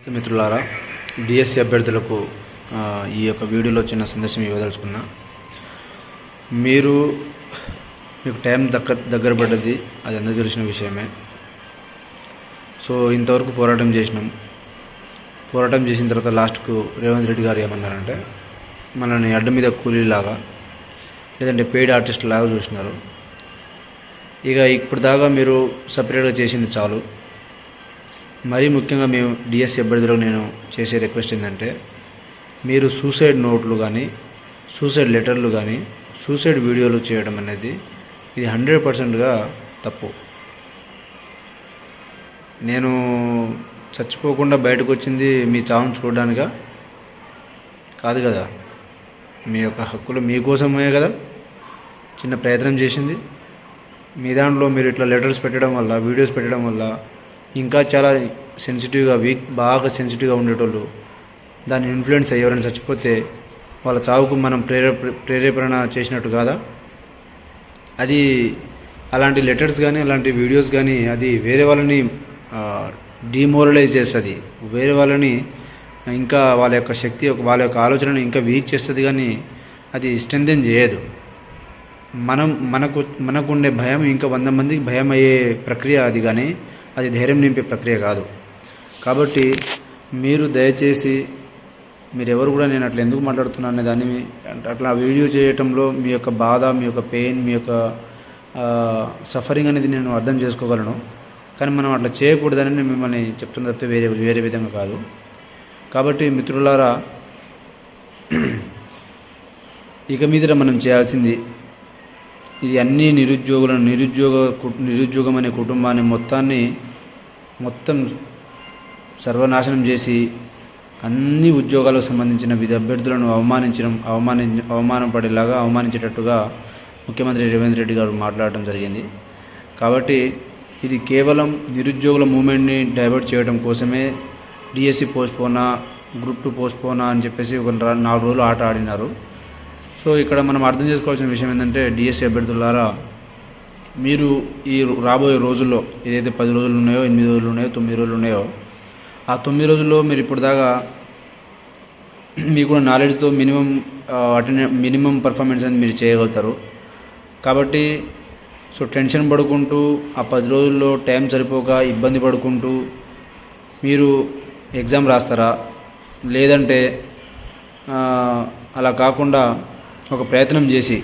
మిత్రులారా డిఎస్సి అభ్యర్థులకు ఈ యొక్క వీడియోలో చిన్న సందేశం ఇవ్వదలుచుకున్నా. మీరు మీకు టైం దగ్గర దగ్గర పడ్డది అది అందరికీ తెలిసిన విషయమే. సో ఇంతవరకు పోరాటం చేసినాం. పోరాటం చేసిన తర్వాత లాస్ట్కు రేవంత్ రెడ్డి గారు ఏమన్నారంటే మనల్ని అడ్డ మీద కూలీలాగా లేదంటే పెయిడ్ ఆర్టిస్ట్ లాగా చూసినారు. ఇక ఇప్పుడు దాకా మీరు సపరేట్గా చేసింది చాలు. మరీ ముఖ్యంగా మేము డిఎస్సి అభ్యర్థులకు నేను చేసే రిక్వెస్ట్ ఏంటంటే మీరు సూసైడ్ నోట్లు కానీ సూసైడ్ లెటర్లు కానీ సూసైడ్ వీడియోలు చేయడం అనేది ఇది హండ్రెడ్ పర్సెంట్గా తప్పు. నేను చచ్చిపోకుండా బయటకు వచ్చింది మీ చావును చూడడానికా? కాదు కదా. మీ యొక్క హక్కులు మీకోసమే కదా. చిన్న ప్రయత్నం చేసింది. మీ దాంట్లో మీరు ఇట్లా లెటర్స్ పెట్టడం వల్ల వీడియోస్ పెట్టడం వల్ల ఇంకా చాలా సెన్సిటివ్గా వీక్ బాగా సెన్సిటివ్గా ఉండేటోళ్ళు. దాన్ని ఇన్ఫ్లుయెన్స్ అయ్యి ఎవరైనా చచ్చిపోతే వాళ్ళ చావుకు మనం ప్రేరే ప్రేరేపణ చేసినట్టు కాదా? అది అలాంటి లెటర్స్ కానీ అలాంటి వీడియోస్ కానీ అది వేరే వాళ్ళని డిమోరలైజ్ చేస్తుంది. వేరే వాళ్ళని ఇంకా వాళ్ళ యొక్క శక్తి వాళ్ళ యొక్క ఆలోచనను ఇంకా వీక్ చేస్తుంది కానీ అది స్ట్రెంథెన్ చేయదు. మనం మనకు మనకుండే భయం ఇంకా వంద మందికి భయం అయ్యే ప్రక్రియ అది కానీ అది ధైర్యం నింపే ప్రక్రియ కాదు. కాబట్టి మీరు దయచేసి మీరు ఎవరు కూడా నేను అట్లా ఎందుకు మాట్లాడుతున్నాను అనే దాన్ని అట్లా వీడియో చేయటంలో మీ యొక్క బాధ మీ యొక్క పెయిన్ మీ యొక్క సఫరింగ్ అనేది నేను అర్థం చేసుకోగలను. కానీ మనం అట్లా చేయకూడదని నేను మిమ్మల్ని చెప్తున్న తప్పితే వేరే వేరే విధంగా కాదు. కాబట్టి మిత్రులారా ఇక మీద మనం చేయాల్సింది ఇది అన్ని నిరుద్యోగులను నిరుద్యోగ కు- నిరుద్యోగం అనే కుటుంబాన్ని మొత్తాన్ని మొత్తం సర్వనాశనం చేసి అన్ని ఉద్యోగాలకు సంబంధించిన వివిధ అభ్యర్థులను అవమానించడం అవమాని అవమానం పడేలాగా అవమానించేటట్టుగా ముఖ్యమంత్రి రేవంత్ రెడ్డి గారు మాట్లాడడం జరిగింది. కాబట్టి ఇది కేవలం నిరుద్యోగుల మూమెంట్ని డైవర్ట్ చేయడం కోసమే డిఎస్సి పోస్ట్పోనా గ్రూప్ టూ పోస్ట్పోనా అని చెప్పేసి ఒక నాలుగు రోజులు ఆట ఆడినారు. సో ఇక్కడ మనం అర్థం చేసుకోవాల్సిన విషయం ఏంటంటే డిఎస్సి అభ్యర్థులారా మీరు ఈ రాబోయే రోజుల్లో ఏదైతే పది రోజులు ఉన్నాయో ఎనిమిది రోజులు ఉన్నాయో తొమ్మిది రోజులు ఉన్నాయో ఆ తొమ్మిది రోజుల్లో మీరు ఇప్పుడు దాకా మీకు నాలెడ్జ్తో మినిమం అటెండ్ మినిమం పర్ఫార్మెన్స్ అనేది మీరు చేయగలుగుతారు. కాబట్టి సో టెన్షన్ పడుకుంటూ ఆ పది రోజుల్లో టైం సరిపోక ఇబ్బంది పడుకుంటూ మీరు ఎగ్జామ్ రాస్తారా? లేదంటే అలా కాకుండా ఒక ప్రయత్నం చేసి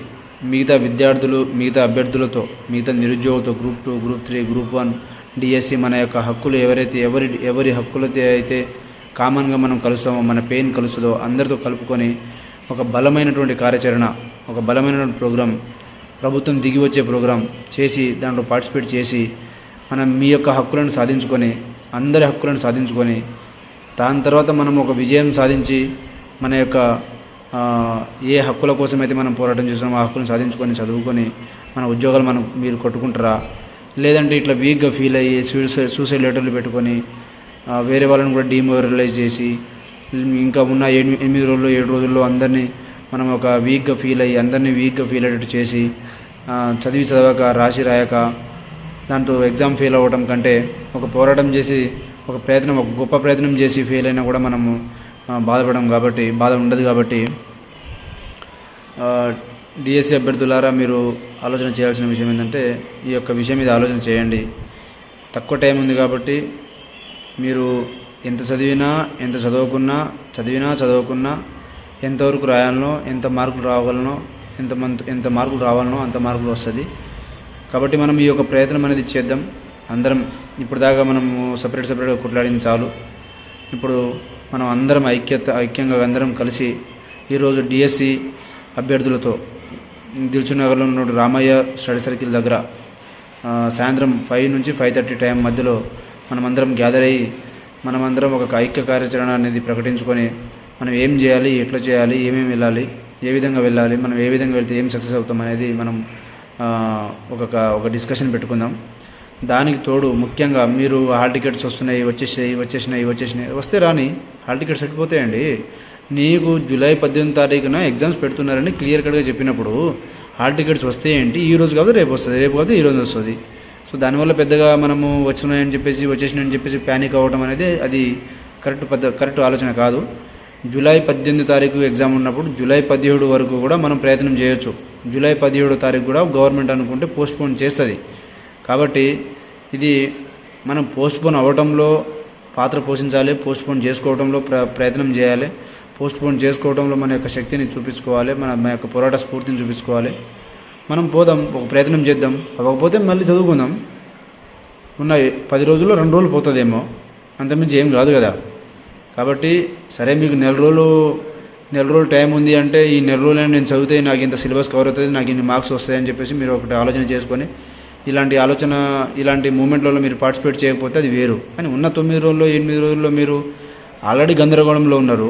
మిగతా విద్యార్థులు మిగతా అభ్యర్థులతో మిగతా నిరుద్యోగులతో group two group three group one DSC మన యొక్క హక్కులు ఎవరైతే ఎవరి ఎవరి హక్కులతో అయితే కామన్గా మనం కలుస్తామో మన పెయిన్ కలుస్తుందో అందరితో కలుపుకొని ఒక బలమైనటువంటి కార్యాచరణ ఒక బలమైనటువంటి ప్రోగ్రాం ప్రభుత్వం దిగి వచ్చే ప్రోగ్రాం చేసి దాంట్లో పార్టిసిపేట్ చేసి మనం మీ యొక్క హక్కులను సాధించుకొని అందరి హక్కులను సాధించుకొని దాని తర్వాత మనం ఒక విజయం సాధించి మన యొక్క ఏ హక్కుల కోసం అయితే మనం పోరాటం చేస్తున్నామో ఆ హక్కులను సాధించుకొని చదువుకొని మన ఉద్యోగాలు మనం మీరు కొట్టుకుంటారా? లేదంటే ఇట్లా వీక్గా ఫీల్ అయ్యి సూసైడ్ సూసైడ్ లెటర్లు పెట్టుకొని వేరే వాళ్ళని కూడా డిమోరలైజ్ చేసి ఇంకా ఉన్న ఎనిమిది రోజుల్లో ఏడు రోజుల్లో అందరినీ మనం ఒక వీక్గా ఫీల్ అయ్యి అందరినీ వీక్గా ఫీల్ అయ్యేటట్టు చేసి చదివి చదవక రాసి రాయక దాంట్లో ఎగ్జామ్ ఫెయిల్ అవ్వడం కంటే ఒక పోరాటం చేసి ఒక ప్రయత్నం ఒక గొప్ప ప్రయత్నం చేసి ఫెయిల్ అయినా కూడా మనము బాధపడం కాబట్టి బాధ ఉండదు కాబట్టి డిఎస్సి అభ్యర్థులారా మీరు ఆలోచన చేయాల్సిన విషయం ఏంటంటే ఈ యొక్క విషయం మీద ఆలోచన చేయండి. తక్కువ టైం ఉంది కాబట్టి మీరు ఎంత చదివినా ఎంత చదువుకున్నా చదివినా చదువుకున్నా ఎంతవరకు రాయాలనో ఎంత మార్కులు రావాలనో ఎంత మంత్ ఎంత మార్కులు రావాలనో అంత మార్కులు వస్తుంది. కాబట్టి మనం ఈ యొక్క ప్రయత్నం అనేది చేద్దాం. అందరం ఇప్పుడు దాకా మనము సపరేట్ సపరేట్గా కొట్లాడింది చాలు. ఇప్పుడు మనం అందరం ఐక్యత ఐక్యంగా అందరం కలిసి ఈరోజు డిఎస్సి అభ్యర్థులతో దిల్చునగర్లో ఉన్న రామయ్య స్టడీ సర్కిల్ దగ్గర సాయంత్రం ఫైవ్ నుంచి ఫైవ్ థర్టీ టైం మధ్యలో మనమందరం గ్యాదర్ అయ్యి మనమందరం ఒక ఐక్య కార్యాచరణ అనేది ప్రకటించుకొని మనం ఏం చేయాలి ఎట్లా చేయాలి ఏమేమి వెళ్ళాలి ఏ విధంగా వెళ్ళాలి మనం ఏ విధంగా వెళ్తే ఏం సక్సెస్ అవుతాం అనేది మనం ఒక ఒక డిస్కషన్ పెట్టుకుందాం. దానికి తోడు ముఖ్యంగా మీరు హాల్ టికెట్స్ వస్తున్నాయి వచ్చేసాయి వచ్చేసినాయి వచ్చేసినాయి. వస్తే రాని హాల్ టికెట్స్ సరిపోతాయండి. నీకు జూలై పద్దెనిమిది తారీఖున ఎగ్జామ్స్ పెడుతున్నారని క్లియర్ కట్గా చెప్పినప్పుడు హాల్ టికెట్స్ వస్తే ఏంటి? ఈ రోజు కాదు రేపు వస్తుంది. రేపు కాదు ఈ రోజు వస్తుంది. సో దానివల్ల పెద్దగా మనము వచ్చినాయని చెప్పేసి వచ్చేసినాయని చెప్పేసి ప్యానిక్ అవ్వడం అనేది అది కరెక్ట్ పెద్ద కరెక్ట్ ఆలోచన కాదు. జూలై పద్దెనిమిది తారీఖు ఎగ్జామ్ ఉన్నప్పుడు జూలై పదిహేడు వరకు కూడా మనం ప్రయత్నం చేయొచ్చు. జూలై పదిహేడు తారీఖు కూడా గవర్నమెంట్ అనుకుంటే పోస్ట్పోన్ చేస్తుంది. కాబట్టి ఇది మనం పోస్ట్పోన్ అవ్వటంలో పాత్ర పోషించాలి పోస్ట్పోన్ చేసుకోవడంలో ప్ర ప్రయత్నం చేయాలి. పోస్ట్పోన్ చేసుకోవడంలో మన యొక్క శక్తిని చూపించుకోవాలి మన మన యొక్క పోరాట స్ఫూర్తిని చూపించుకోవాలి. మనం పోదాం ఒక ప్రయత్నం చేద్దాం. అవ్వకపోతే మళ్ళీ చదువుకుందాం. ఉన్న పది రోజుల్లో రెండు రోజులు పోతుందేమో. అంతమించి ఏం కాదు కదా. కాబట్టి సరే మీకు నెల రోజులు నెల రోజులు టైం ఉంది అంటే ఈ నెల రోజులు నేను చదివితే నాకు ఇంత సిలబస్ కవర్ అవుతుంది నాకు ఇన్ని మార్క్స్ వస్తాయని చెప్పేసి మీరు ఒకటి ఆలోచన చేసుకొని ఇలాంటి ఆలోచన ఇలాంటి మూమెంట్లలో మీరు పార్టిసిపేట్ చేయకపోతే అది వేరు. కానీ ఉన్న తొమ్మిది రోజుల్లో ఎనిమిది రోజుల్లో మీరు ఆల్రెడీ గందరగోళంలో ఉన్నారు.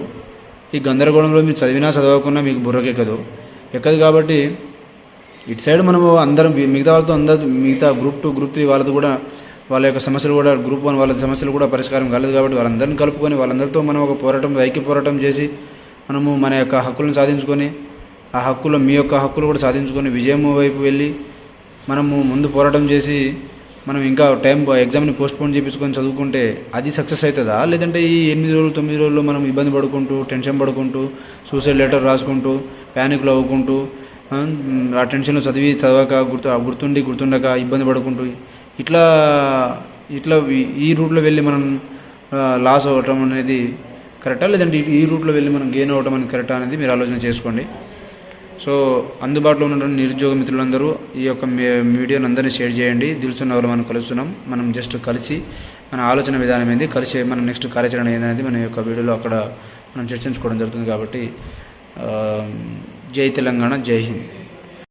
ఈ గందరగోళంలో మీరు చదివినా చదవకున్నా మీకు బుర్రకెక్కదు ఎక్కదు. కాబట్టి ఇటు సైడ్ మనము అందరం మిగతా వాళ్ళతో అందరు మిగతా గ్రూప్ టూ గ్రూప్ త్రీ వాళ్ళతో కూడా వాళ్ళ యొక్క సమస్యలు కూడా గ్రూప్ వన్ వాళ్ళ సమస్యలు కూడా పరిష్కారం కాలేదు కాబట్టి వాళ్ళందరిని కలుపుకొని వాళ్ళందరితో మనం ఒక పోరాటం ఐక్య పోరాటం చేసి మనము మన యొక్క హక్కులను సాధించుకొని ఆ హక్కులో మీ యొక్క హక్కులు కూడా సాధించుకొని విజయం వైపు వెళ్ళి మనము ముందు పోరాటం చేసి మనం ఇంకా టైం ఎగ్జామ్ని పోస్ట్పోన్ చేయించుకొని చదువుకుంటే అది సక్సెస్ అవుతుందా? లేదంటే ఈ ఎనిమిది రోజులు తొమ్మిది రోజుల్లో మనం ఇబ్బంది పడుకుంటూ టెన్షన్ పడుకుంటూ సూసైడ్ లెటర్ రాసుకుంటూ ప్యానిక్లో అవ్వుకుంటూ ఆ, టెన్షన్లో చదివి చదవక గుర్తు గుర్తుండి గుర్తుండక ఇబ్బంది పడుకుంటూ ఇట్లా ఇట్లా ఈ- ఈ రూట్లో వెళ్ళి మనం లాస్ అవ్వటం అనేది కరెక్టా లేదంటే ఈ- ఈ రూట్లో వెళ్ళి మనం గెయిన్ అవ్వటం అనేది కరెక్టా అనేది మీరు ఆలోచన చేసుకోండి. సో అందుబాటులో ఉన్నటువంటి నిరుద్యోగ మిత్రులందరూ ఈ యొక్క మీ- వీడియోని అందరినీ షేర్ చేయండి. దిల్సున్న వాళ్ళు మనం కలుస్తున్నాం. మనం జస్ట్ కలిసి మన ఆలోచన విధానం ఏంది? కలిసి మనం నెక్స్ట్ కార్యాచరణ ఏందనేది మన యొక్క వీడియోలో అక్కడ మనం చర్చించుకోవడం జరుగుతుంది కాబట్టి జై తెలంగాణ జై హింద్.